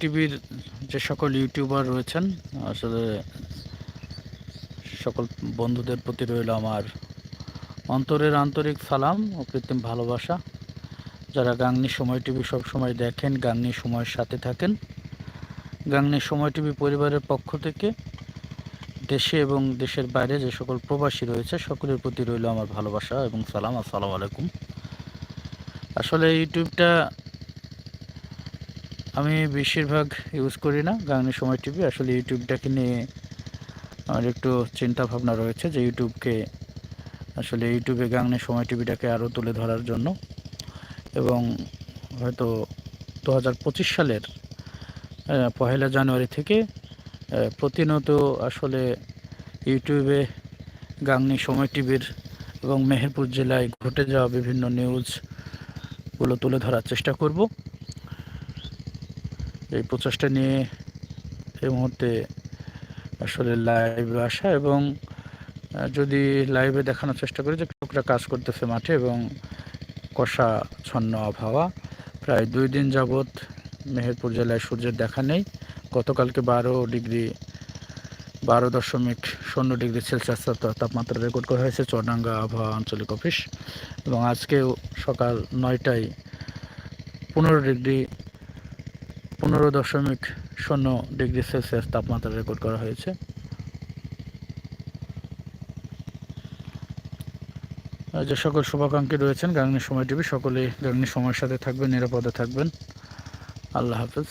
টিভির যে সকল ইউটিউবার রয়েছেন, আসলে সকল বন্ধুদের প্রতি রইল আমার অন্তরের আন্তরিক সালাম ও কৃত্রিম ভালোবাসা। যারা গাংনি সময় টিভি সবসময় দেখেন, গাংনি সময়ের সাথে থাকেন, গাংনি সময় টিভি পরিবারের পক্ষ থেকে, দেশে এবং দেশের বাইরে যে সকল প্রবাসী রয়েছে, সকলের প্রতি রইল আমার ভালোবাসা এবং সালাম। আসসালামু আলাইকুম। আসলে ইউটিউবটা আমি বেশিরভাগ ইউজ করি না গানের সময় টিভি আসলে ইউটিউবটাকে নিয়ে আমার একটু চিন্তা ভাবনা রয়েছে যে ইউটিউবকে আসলে ইউটিউবে গানের সময় টিভিটাকে আরও তুলে ধরার জন্য। এবং হয়তো দু হাজার পঁচিশ সালের পহেলা জানুয়ারি থেকে প্রতিনিয়ত আসলে ইউটিউবে গাংনি সময় টিভির এবং মেহেরপুর জেলায় ঘটে যাওয়া বিভিন্ন নিউজগুলো তুলে ধরার চেষ্টা করব। এই প্রচেষ্টা নিয়ে এই মুহূর্তে আসলে লাইভে আসা এবং যদি লাইভে দেখানোর চেষ্টা করি যে কৃষকরা কাজ করতেছে মাঠে এবং কষা ছন্ন আবহাওয়া, প্রায় দুই দিন যাবৎ মেহেরপুর জেলায় সূর্যের দেখা নেই। গতকালকে বারো ডিগ্রি, বারো দশমিক শূন্য ডিগ্রি সেলসিয়াস তাপমাত্রা রেকর্ড করা হয়েছে চুয়াডাঙ্গা আবহাওয়া আঞ্চলিক অফিস এবং আজকেও সকাল নয়টায় পনেরো ডিগ্রি পনেরো দশমিক শূন্য ডিগ্রি সেলসিয়াস তাপমাত্রা রেকর্ড করা হয়েছে। যে সকল শুভাকাঙ্ক্ষী রয়েছেন গাঙ্গনি সময় টিভি সকলেই গাঙ্গনি সময়ের সাথে থাকবেন, নিরাপদে থাকবেন। আল্লাহ হাফেজ।